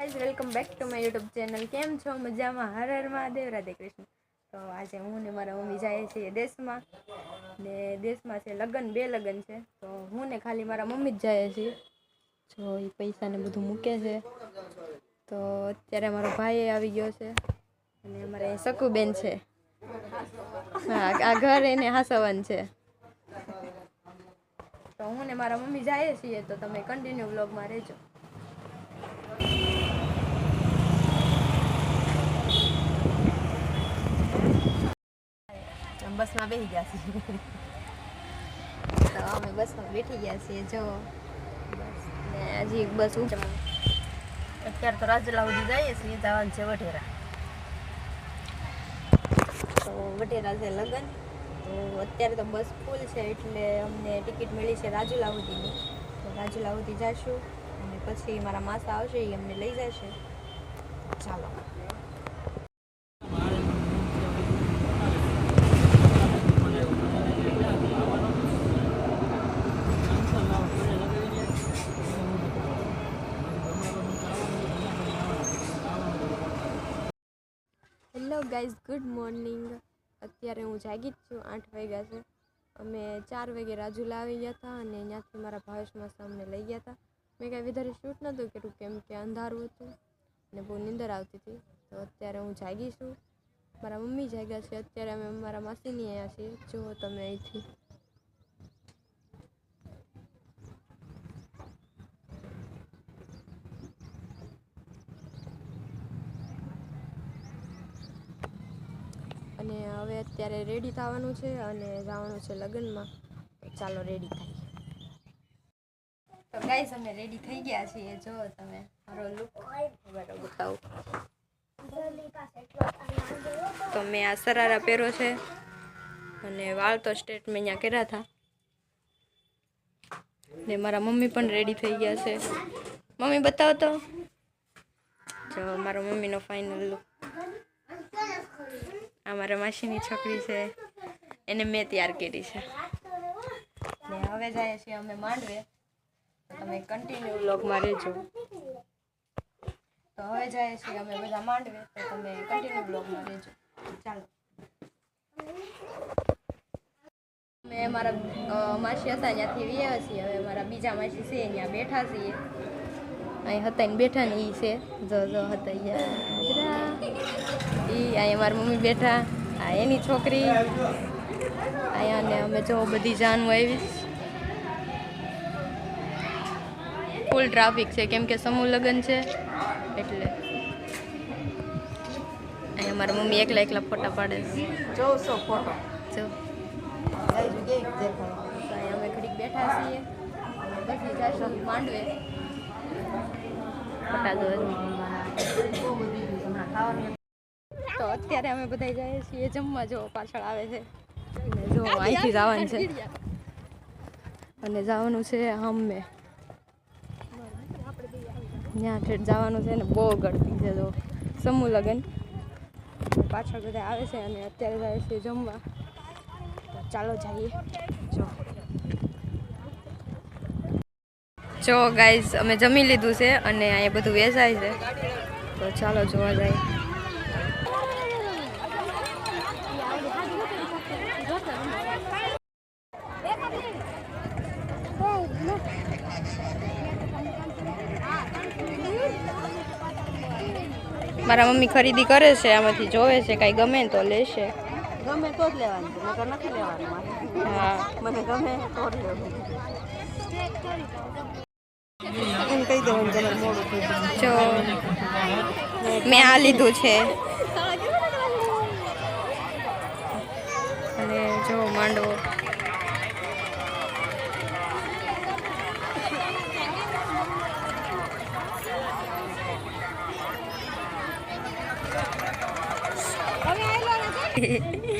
Guys welcome back to my YouTube channel કેમ છો? મજામાં? હર હર મહાદેવ, રાધે કૃષ્ણ. તો આજે હું ને મારા મમ્મી જઈએ છીએ દેશમાં. ને દેશમાં છે લગ્ન, બે લગ્ન છે. તો હું ને ખાલી મારા મમ્મી જ જઈએ છીએ જો એ પૈસાને બધું મૂકે છે. તો અત્યારે મારો ભાઈ આવી ગયો છે. અને અમારે અહીં શકુબેન છે. હા, આ ઘર એને હાસવન છે. તો હું ને મારા મમ્મી જઈએ છીએ. તો તમે કન્ટિન્યુ વ્લોગમાં રહેજો. બસમાં બેસી ગયા છીએ. તો અમે બસમાં બેઠી ગયા છીએ જો. ને હજી એક બસ અત્યારે તો રાજલા સુધી જઈએ છીએ જવાનું છે વઢેરા. તો વઢેરા છે લગ્ન. તો અત્યારે તો બસ ફૂલ છે એટલે અમને ટિકિટ મળી છે રાજુલા સુધીની. તો રાજુલા સુધી જઈશું અને પછી મારા માસા આવશે એ અમને લઈ જશે. ચાલો. Hello guys, good morning. અત્યારે હું જાગી જ છું, આઠ વાગ્યા છે. અમે ચાર વાગે રાજુલા આવી ગયા હતા અને ત્યાંથી મારા ભાવેશમાં સામને લઈ ગયા હતા. મેં કાંઈ વધારે શૂટ નહોતું કર્યું, કેમ કે અંધારું હતું અને બહુ નીંદર આવતી હતી. તો અત્યારે હું જાગી છું. મારા મમ્મી જાગ્યા છે, અત્યારે અમે મારા માસીની અહીંયા છીએ. જુઓ તમે અહીંથી અને હવે અત્યારે રેડી થવાનું છે અને જવાનું છે લગ્નમાં. ચાલો રેડી થઈએ તો ગાઈસ અમે રેડી થઈ ગયા છીએ. જો તમે મારો લુક બતાવો. તો મેં આ સરારા પહેરો છે અને વાળ સ્ટેટ મેં અહીંયા કર્યા હતા. ને મારા મમ્મી પણ રેડી થઈ ગયા છે. મમ્મી, બતાવો તો. જો, મારા મમ્મીનો ફાઇનલ લુક આ મારા માસીની છોકરી છે. એને મેં તૈયાર કરી છે. ને હવે જાય છીએ અમે માંડવે. તમે કન્ટિન્યુ વ્લોગમાં રહેજો. તો હવે જાય છીએ અમે બધા માંડવે. તો તમે કન્ટિન્યુ બ્લોગમાં રહેજો. ચાલો. અમે મારા માસી હતા ત્યાંથી વ્યા છીએ. હવે મારા બીજા માસી છે ત્યાં બેઠા છીએ. અહીં હતા ને બેઠા ને એ છે. જો જો હતા ઈ અહીંયા મારી મમ્મી બેઠા. આ એની છોકરી. અહીંયા ને અમે જો બધી જાનું આવી. ફૂલ ટ્રાફિક છે. કેમ કે સમૂહ લગ્ન છે. એટલે અહીંયા મારા મમ્મી એકલા એકલા ફોટા પાડે છે. ચૌદસો ફોટો. જો. અમે ઘડીક બેઠા છીએ. પછી જઈશું માંડવે. ફોટા જોવા તો અત્યારે અમે બધા જઈએ છીએ જમવા. જો પાછળ આવે છે. અને જો અહીંથી જવાનું છે. અને જવાનું છે હમે. ત્યાં ઠેઠ જવાનું છે ને બહુ ગળતી છે જો. સમૂહ લગ્ન. પાછળ બધા આવે છે અને અત્યારે જાય છે જમવા. તો ચાલો જઈએ. જો. જો ગાઈઝ અમે જમી લીધું છે અને અહીંયા બધું વેચાય છે. તો ચાલો જોવા જાય. મારા મમ્મી ખરીદી કરે છે આમાંથી જોવે છે કાંઈ ગમે તો લેશે. ગમે તો જ લેવાનું નકર નથી લેવાનું હા. મને ગમે તો જ લેવું એમ કહી દેવાનું તમારે જો મેં આ લીધું છે. અને જો માંડવો. Yeah.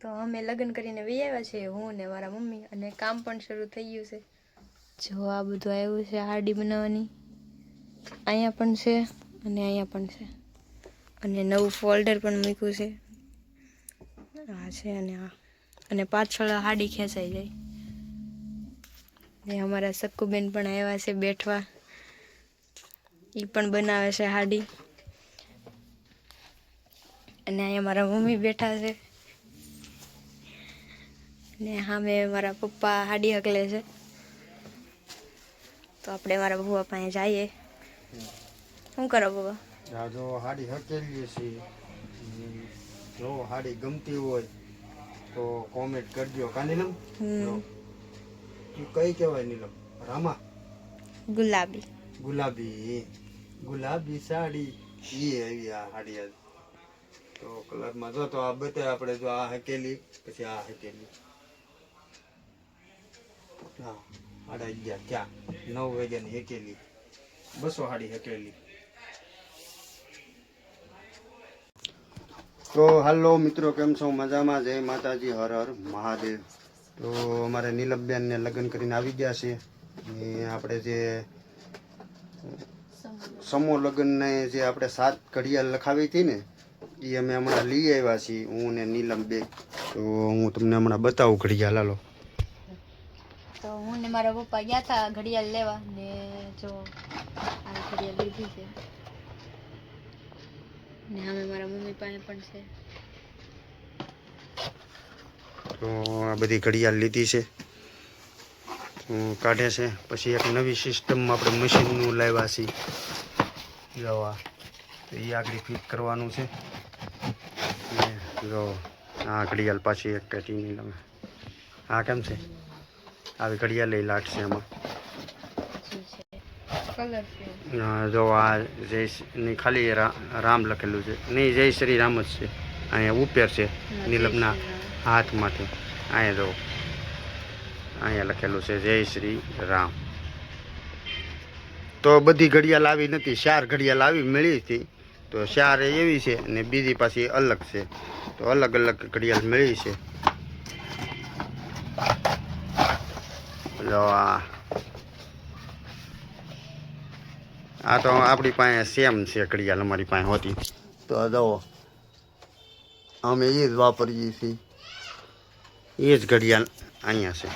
તો અમે લગ્ન કરીને વી આવ્યા છીએ, હું ને મારા મમ્મી, અને કામ પણ શરૂ થઈ ગયું છે. જો આ બધું આવ્યું છે, હાડી બનાવવાની. અહીંયા પણ છે, અને અહીંયા પણ છે. અને નવું ફોલ્ડર પણ મૂક્યું છે. આ છે અને આ. અને પાછળ હાડી ખેંચાઈ જાય. ને અમારા સક્કુબેન પણ આવ્યા છે બેઠવા. એ પણ બનાવે છે હાડી. અને અહીંયા મારા મમ્મી બેઠા છે. ને સામે મારા પપ્પા હાડી હકલે છે. તો આપણે મારા બુવા પાસે જઈએ. શું કરો આ જો હાડી હકેલીએ છીએ. જો હાડી ગમતી હોય તો કોમેન્ટ કરજો. કાંદીલમ કઈ કહેવાય નીલમ? રામા? ગુલાબી. ગુલાબી. ગુલાબી સાડી. ઈ આવી આ સાડી તો કલરમાં જો તો આ બતાવે આપણે જો આ હકેલી પછી આ હકેલી. હા સાડા અગિયાર ક્યાં? નવ વાગ્યાની હકેલી. બસો સાડી હકેલી. તો હાલો મિત્રો કેમ છો? મજામાં? જય માતાજી હર હર મહાદેવ. તો અમારે નીલમબેનને લગ્ન કરીને આવી ગયા છે. ને આપણે જે સમૂહ લગ્નને જે આપણે સાત ઘડિયાળ લખાવી હતી ને એ અમે હમણાં લઈ આવ્યા છીએ, હું ને નીલમ બે તો હું તમને હમણાં બતાવું ઘડિયાળ, હાલો. તો હું ને મારા પપ્પા ગયા હતા ઘડિયાળ લેવા, ને જો આ ઘડિયાળ લીધી છે. ને અમે મારા મમ્મી પાસે પણ છે. તો આ બધી ઘડિયાળ લીધી છે. કાઢે છે. પછી એક નવી સિસ્ટમમાં આપણે મશીનનું લાવ્યા છીએ. જવા તો એ આગળ ફિટ કરવાનું છે. જો આ ઘડિયાળ પાછી એક કાઢીને તમે. હા કેમ છે? આવી ઘડિયાળ લઈ લાગશે એમાં જો આ જય ની ખાલી રામ લખેલું છે. નહીં જય શ્રી રામ જ છે. અહીંયા ઉપેર છે નીલમના. હાથમાંથી. અહીંયા જો, અહીંયા લખેલું છે, જય શ્રી રામ. તો બધી ઘડિયાળ આવી નથી, ચાર ઘડિયાળ આવી મળી હતી. તો ચાર એવી છે અને બીજી પાછી અલગ છે. તો અલગ અલગ ઘડિયાળ મળી છે. જો આ. આ તો આપણી પાસે સેમ છે ઘડિયાળ અમારી પાસે હોતી. તો જુઓ અમે એ જ વાપરીએ છીએ. એ જ ઘડિયાળ અહીંયા છે.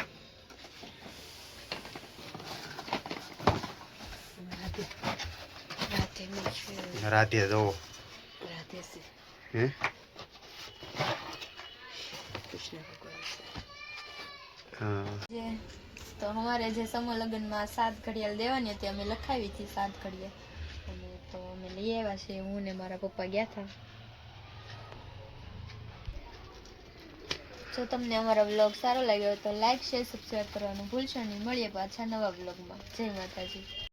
રાતે. છે. રાતે જુઓ રાતે છે. હે? કૃષ્ણ ભગવાન હા. જે તો અમારે જે સમૂહ લગ્નમાં સાત ઘડિયાળ દેવાની હતી અમે લખાવી હતી સાત ઘડિયાળ. અને તો અમે લઈ આવ્યા છે હું ને મારા પપ્પા ગયા હતા. જો તમને અમારો વ્લોગ સારો લાગ્યો તો લાઈક શેર સબસ્ક્રાઈબ કરવાનું ભૂલશો નહીં. મળીએ પાછા નવા વ્લોગમાં. જય માતાજી.